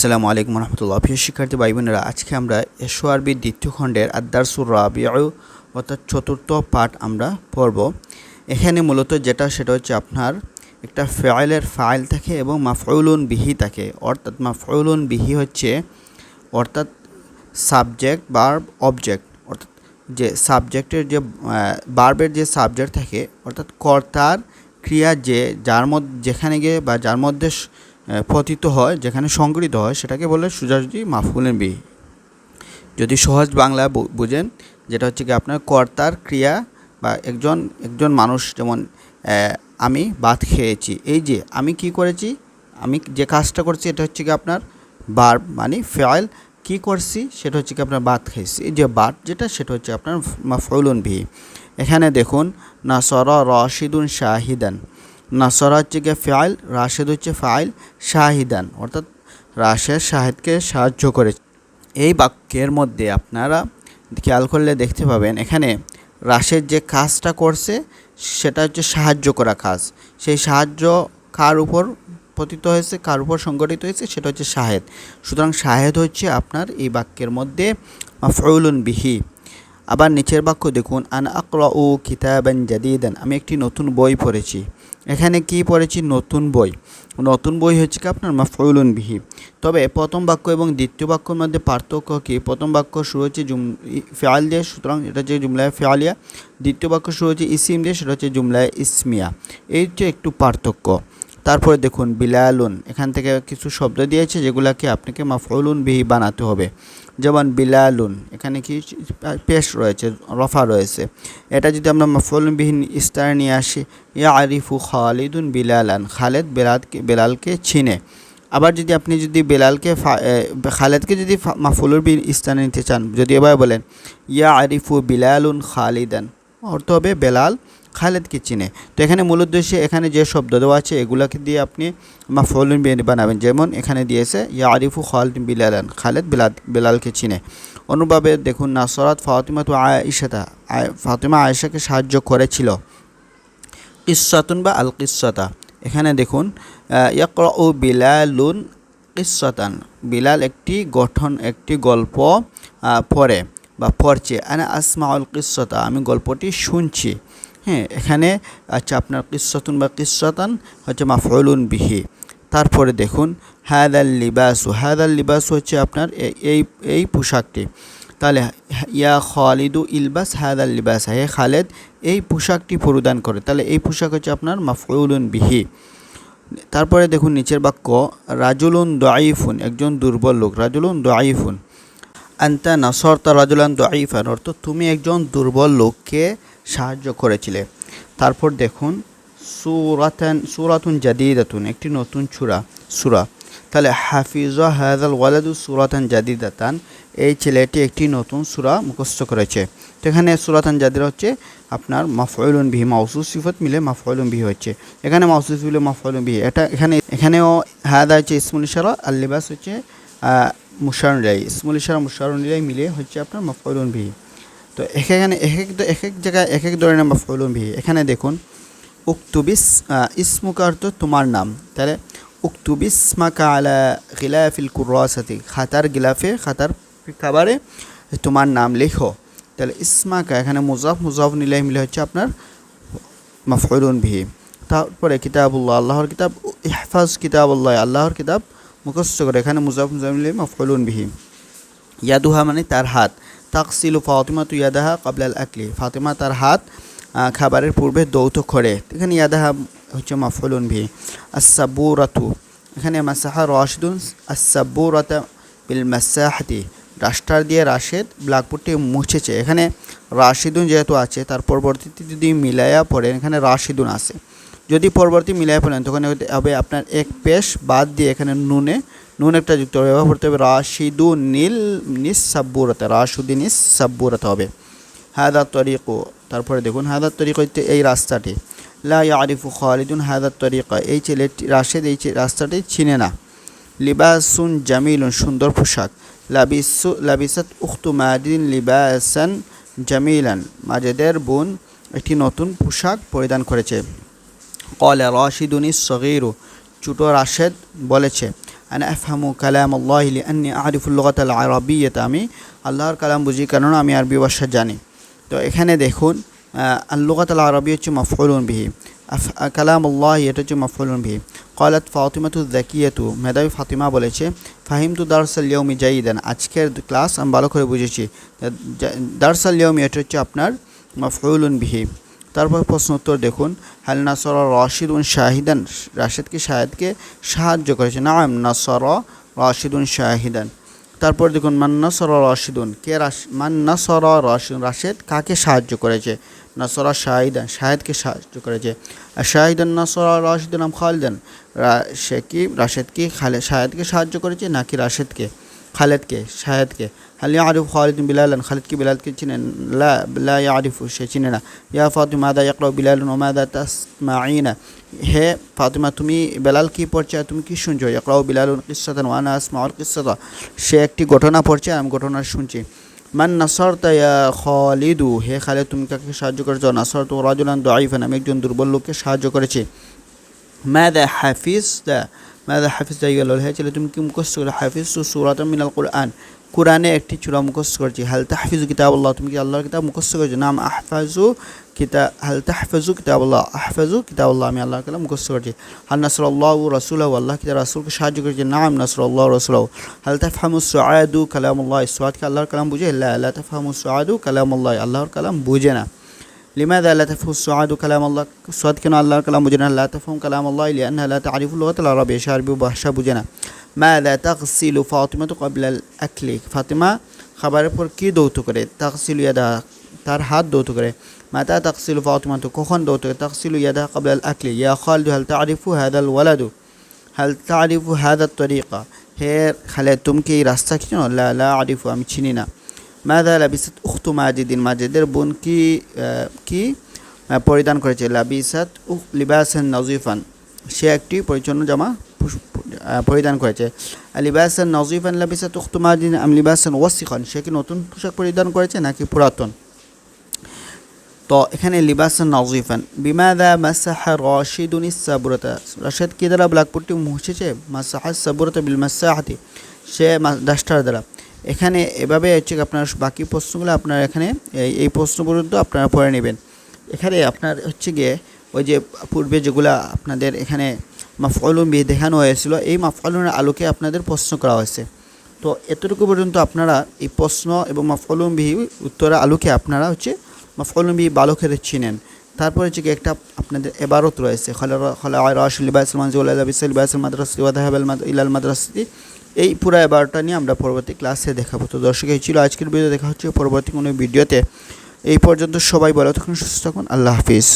আসসালামু আলাইকুম রহমতুল্লাহ। প্রিয় শিক্ষার্থী ভাই বোনেরা আজকে আমরা এসো আরবির দ্বিতীয় খণ্ডের আদারসুর রাবিউ অর্থাৎ চতুর্থ পাঠ আমরা পড়ব। এখানে মূলত যেটা, সেটা হচ্ছে আপনার একটা ফাইলের ফাইল থাকে এবং মাফউলুন বিহি থাকে। অর্থাৎ মাফউলুন বিহি হচ্ছে, অর্থাৎ সাবজেক্ট বার্ব অবজেক্ট অর্থাৎ যে সাবজেক্টের যে বার্বের যে সাবজেক্ট থাকে, অর্থাৎ কর্তার ক্রিয়া যে, যার মধ্যে, যেখানে গিয়ে বা যার মধ্যে পতিত হয়, যেখানে সংগৃহীত হয়, সেটাকে বলে সুজাসুজি মাফুলেন বিহি। যদি সহজ বাংলা বুঝেন, যেটা হচ্ছে কি আপনার কর্তার ক্রিয়া বা একজন একজন মানুষ যেমন আমি ভাত খেয়েছি, এই যে আমি কি করেছি, আমি যে কাজটা করছি, এটা হচ্ছে কি আপনার বার মানে ফয়েল কি করছি, সেটা হচ্ছে কি আপনার ভাত খেয়েছি এই যে বাত যেটা, সেটা হচ্ছে আপনার মাফউলুন বিহি। এখানে দেখুন নাসর রশিদুন শাহিদান। নাসরা হচ্ছে গিয়ে ফাইল রাশেদ হচ্ছে ফাইল, শাহিদান। অর্থাৎ রাশেদ শাহিদকে সাহায্য করেছে। এই বাক্যের মধ্যে আপনারা খেয়াল করলে দেখতে পাবেন, এখানে রাশেদ যে কাজটা করছে, সেটা হচ্ছে সাহায্য করা কাজ। সেই সাহায্য কার উপর পতিত হয়েছে, কার উপর সংগঠিত হয়েছে, সেটা হচ্ছে শাহেদ। সুতরাং শাহেদ হচ্ছে আপনার এই বাক্যের মধ্যে, মাফউলুন বিহি। আবার নিচের বাক্য দেখুন, আন আকরা ও কিতাবান জাদিদান। আমি একটি নতুন বই পড়েছি। এখানে কি পড়েছি? নতুন বই। নতুন বই হচ্ছে কি আপনার মা মাফউলুন বিহি। তবে প্রথম বাক্য এবং দ্বিতীয় বাক্যের মধ্যে পার্থক্য কি? প্রথম বাক্য শুরু হচ্ছে জুম ফেয়াল দিয়ে, সুতরাং এটা হচ্ছে জুমলায় ফেয়ালিয়া দ্বিতীয় বাক্য শুরু হচ্ছে ইসিম দিয়ে, সেটা হচ্ছে জুমলায় ইসমিয়া। এই হচ্ছে একটু পার্থক্য। তারপরে দেখুন, বিলালুন, এখান থেকে কিছু শব্দ দিয়েছে যেগুলাকে আপনাকে মাফউলুন বিহি বানাতে হবে। যেমন বিলালুন, এখানে কি পেশ রয়েছে, রফা রয়েছে। এটা যদি আমরা মাফউলুন বিহীন ইস্তার নিয়ে আসি ইয়া আরিফু খালিদুন বিলালান, খালেদ বেলালকে বেলালকে চিনে। আবার যদি আপনি যদি বেলালকে খালেদকে যদি মাফুলুর বিন স্থানে নিতে চান, যদি এবার বলেন ইয়া আরিফু বিলালুন খালিদান, অর্থ হবে বেলাল খালেদকে চিনে? তো এখানে মূল উদ্দেশ্যে এখানে যে শব্দ দেওয়া আছে, এগুলাকে দিয়ে আপনি মাফুলুন বিন বানাবেন। যেমন এখানে দিয়েছে ইয়া আরিফু খালিদ বিলালান, খালেদ বেলাল বেলালকে চিনে। অনুভাবে দেখুন, নাসরাত ফাতিমা তো আয়েশাতা, আয়- ফাতিমা আয়েশাকে সাহায্য করেছিল। কিসাতুন বা আল কিসাতা এখানে দেখুন ইয়াকর ও বিলালুন কিসাতান বিলাল একটি গঠন, একটি গল্প পড়ে বা পড়ছে। আনা আসমাউল কিসাতা আমি গল্পটি শুনছি। হ্যাঁ এখানে আচ্ছা আপনার কিসাতুন বা কিসাতান হচ্ছে মাফউলুন বিহি। তারপরে দেখুন, হাদাল লিবাসু হাদাল লিবাসু হচ্ছে আপনার এই এই পোশাকটি। তাহলে ইয়া খালিদু ইলবাস হাদাল লিবাস, হে খালেদ, এই পোশাকটি পরিধান করে। তাহলে এই পোশাক হচ্ছে আপনার মাফউলুন বিহি। তারপরে দেখুন নিচের বাক্য, রাজুলুন দোয়াইফুন একজন দুর্বল লোক, রাজুলুন দোয়াইফুন আন্তা নাসরতা রাজুলান দোয়াইফান অর্থ তুমি একজন দুর্বল লোককে সাহায্য করেছিলে। তারপর দেখুন, সুরাতান, সুরাতুন জাদিদাতুন, একটি নতুন চূড়া সুরা। তাহলে হাফিজ হাজাল ওয়ালাদু সুরাতান জাদিদাতান, এই ছেলেটি একটি নতুন সুরা মুখস্থ করেছে। তো এখানে সুরাতান জাদিরা হচ্ছে আপনার মাফউলুন বিহি, মাউসুস সিফত মিলে মাফউলুন বিহি হচ্ছে। এখানে মাউসুস মিলে মাফউলুন বিহি। এটা এখানে, এখানেও হাদা হচ্ছে ইসমুল ইশারা, আর লিবাস হচ্ছে মুশারুলাই ইসমুল ইশারা মুশারুলাই মিলে হচ্ছে আপনার মাফউলুন বিহি। তো এখানে এক এক এক এক জায়গায় এক এক ধরনের মাফউলুন বিহি। এখানে দেখুন উক্তুবিস ইসমুকা অর্থ তোমার নাম। তাহলে উক্তুবিস মাকা আলা গিলাফিল কুরাসাতি খাতার গিলাফে, খাতার খাবারে তোমার নাম লেখো। তাহলে ইসমাকা এখানে মুজাফ মুজাফ নিলে মিলে হচ্ছে আপনার মাফউলুন বিহি। তারপরে কিতাবুল্লাহ, আল্লাহর কিতাব ইহফাজ কিতাবুল্লাহ, আল্লাহর কিতাব মুখস্থ করে, এখানে মুজাফ মুজাফ মিলে মাফউলুন বিহি। ইয়াদুহা মানে তার হাত। তাকসিলু ফাতিমা তু ইয়াদাহা কাবলাল আকলি ফাতিমা তার হাত খাবারের পূর্বে দৌত করে। এখানে ইয়াদাহা হচ্ছে মাফুলুন ভি আসাবুরাতু এখানে মাসাহা রশদুন আসাবুরাতা বিল মাসাহাতি। রাস্টার দিয়ে রাশেদ ব্ল্যাকবোর্ডটি মুছেছে। এখানে রাশিদুন যেহেতু আছে, তার পরবর্তীতে যদি মিলাইয়া পড়েন, এখানে রাশিদুন আছে। যদি পরবর্তী মিলাই পড়েন তখন হবে আপনার এক পেশ বাদ দিয়ে এখানে নুনে, নুন একটা যুক্ত হবে ব্যবহার করতে হবে। রাশিদু নীল নিস সাব্বুরাতে রাশুদি নিস সাব্বুরাতে হবে। হায়দার তরিকু, তারপরে দেখুন হায়দার তরিক হচ্ছে এই রাস্তাটি। লা ইয়ারিফু খালিদুন হায়দার তরিকা, এই ছেলেটি রাশেদ এই রাস্তাটি চিনে না। লিবাসুন জামিলুন, সুন্দর পোশাক। লাবিসু, লাবিসাত উখতু মাদিন লিবাসান জামিলান। মাজেদের বোন একটি নতুন পোশাক পরিধান করেছে। কলে রশিদুনি সগিরু ছোটো রাশেদ বলেছে, আনা আফহামু কালাম আল্লাহ আন্নি আরিফুল লগাত আল আরবিয়ত আমি আল্লাহর কালাম বুঝি কারণ আমি আরবি ভাষা জানি। তো এখানে দেখুন আল্লুগাত আল আরবি হচ্ছে মফলুন বিহি কালাম আল্লাহ এটা হচ্ছে মফলুন বিহি। কলাত ফাতিমাতু জাকিয়াতু মেধাবী ফাতিমা বলেছে ফাহিম তু দারসাল ইয়মি জাইদান আজকের ক্লাস আমি ভালো করে বুঝেছি। দারসাল ইয়মি এটা হচ্ছে আপনার মফলুন বিহি। তারপর প্রশ্ন উত্তর দেখুন, হাল নাসর রশিদুন শাহিদান? রাশেদকে, শাহেদকে সাহায্য করেছে। নাম, নাসর রশিদুন শাহিদান। তারপর দেখুন, মান নাসর রশিদুন? কে রাশ, মান নাসর রশিদুন? রাশেদ কাকে সাহায্য করেছে? নাসরা শাহিদান। শাহেদকে সাহায্য করেছে। আর শাহিদান নাসরা রশিদুন আম খালিদান? সে কি রাশেদ কি খালে, শাহেদকে সাহায্য করেছে নাকি রাশেদকে? খালেদকে, শাহেদকে। হাল আরিফ খালিদ বিলাল খালিদ কি বিলালকে চিনেন লা লা আরিফু সে চিনে না ইয়া ফাতুমা দা ইয়াকরা বিলালুন ওমাদা তাসমাইনা হে ফাতুমা তুমি বেলাল কি পড়ছে তুমি কি শুনছো ইয়াকরাও বিলালুন কিসাতান ওয়ানা আসমাউল কিসাতা সে একটি ঘটনা পড়ছে আমি ঘটনা শুনছি মান নাসর ইয়া খালিদু হে খালিদ তুমি কাকে সাহায্য করেছ নাসার তো রাজুলান দাইফান আমি একজন দুর্বল লোককে সাহায্য করেছি মাদা হাফিজ দা মাদা হাফিজ দা ইয়া হে ছেলে তুমি কি মুখস্থ করে হাফিজ সুরাত মিনাল কোরআন কোরআনে একটি চূড়া মুখস্থ করেছি হাল তাহফিজু কিতাব আল্লাহ তুমি কি আল্লাহর কিতাব মুখস্থ করেছো নাম আহফাজু কিতাব হাল তাহফাজু কিতাব আল্লাহ আহফাজু কিতাব আল্লাহ আমি আল্লাহর কালাম মুখস্থ করেছি হাল নাসর আল্লাহ রসুল্লাহ আল্লাহ কিতাব রাসুলকে সাহায্য করেছে নাম নাসর আল্লাহ রসুল্লাহ হাল তাফহামু সুআদু কালাম আল্লাহ সুয়াদকে আল্লাহর কালাম বুঝে লা লা তাফহামু সুআদু কালাম আল্লাহ আল্লাহর কালাম বুঝে না لماذا لا تفهم السعاد كلام الله سعاد كان الله كلام بجنا لا تفهم كلام الله لأنها لا تعرف اللغة العربية شارب بحشا بجنا মাদা তাকসিলু ফাতিমা তো কবিলাল আকলি ফাতিমা খাবারের পর কী দৌত করে? তাকসিলু ইয়াদা। তার হাত দৌত করে। মাতা তাকসিলু ফাতিমা তো কখন দৌত করে? তাকসিলু ইয়াদা কবিলাল আকলি ইয়া খালদু, হাল তারিফু হাদাল ওয়ালাদু? হাল তারিফু হাদা তরিকা? হে খালে তুমি কি এই রাস্তা চিনো? লা লা আরিফু, আমি চিনি না। মাদা লাবিসাত উখতু মাজিদিন? মাজিদের বোন কি কি পরিধান করেছে? লাবিসাত উখ, লিবাসান নজিফান সে একটি পরিচ্ছন্ন জামা? পরিধান করেছে। লিবাসান নজিফান লাবিসাত উখতু মাজিদিন আম লিবাসান ওয়াসিখান। সে কি নতুন পোশাক পরিধান করেছে নাকি পুরাতন? তো এখানে লিবাসান নজিফান। বিমাদা মাসাহা রশিদুন সাবুরতা রশিদ কি দ্বারা ব্ল্যাকবোর্ডটি মুছেছে? মাসাহা সাবুরতা বিল মাসাহাতি। সে ডাস্টার দ্বারা। এখানে এভাবে হচ্ছে আপনার বাকি প্রশ্নগুলো আপনার এখানে এই এই প্রশ্ন পর্যন্ত আপনারা পড়ে নেবেন। এখানে আপনার হচ্ছে গিয়ে ওই যে পূর্বে যেগুলা আপনাদের এখানে মাফলুম বিয়ে দেখানো হয়েছিল, এই মাফলুমের আলোকে আপনাদের প্রশ্ন করা হয়েছে। তো এতটুকু পর্যন্ত আপনারা এই প্রশ্ন এবং মাফলুম বিহি উত্তরের আলোকে আপনারা হচ্ছে মাফলুম বিহি ভালো করে চিনেন। তারপরে হচ্ছে কি একটা আপনাদের এবারত রয়েছে ইলাল মাদ্রাসি এই পুরো এবারটা নিয়ে আমরা পরবর্তী ক্লাসে দেখাবো। তো দর্শক, এই ছিল আজকের ভিডিও, দেখা হচ্ছে পরবর্তী কোনো ভিডিওতে। এই পর্যন্ত সবাই ভালো থাকুন, সুস্থ থাকুন, আল্লাহ হাফিজ।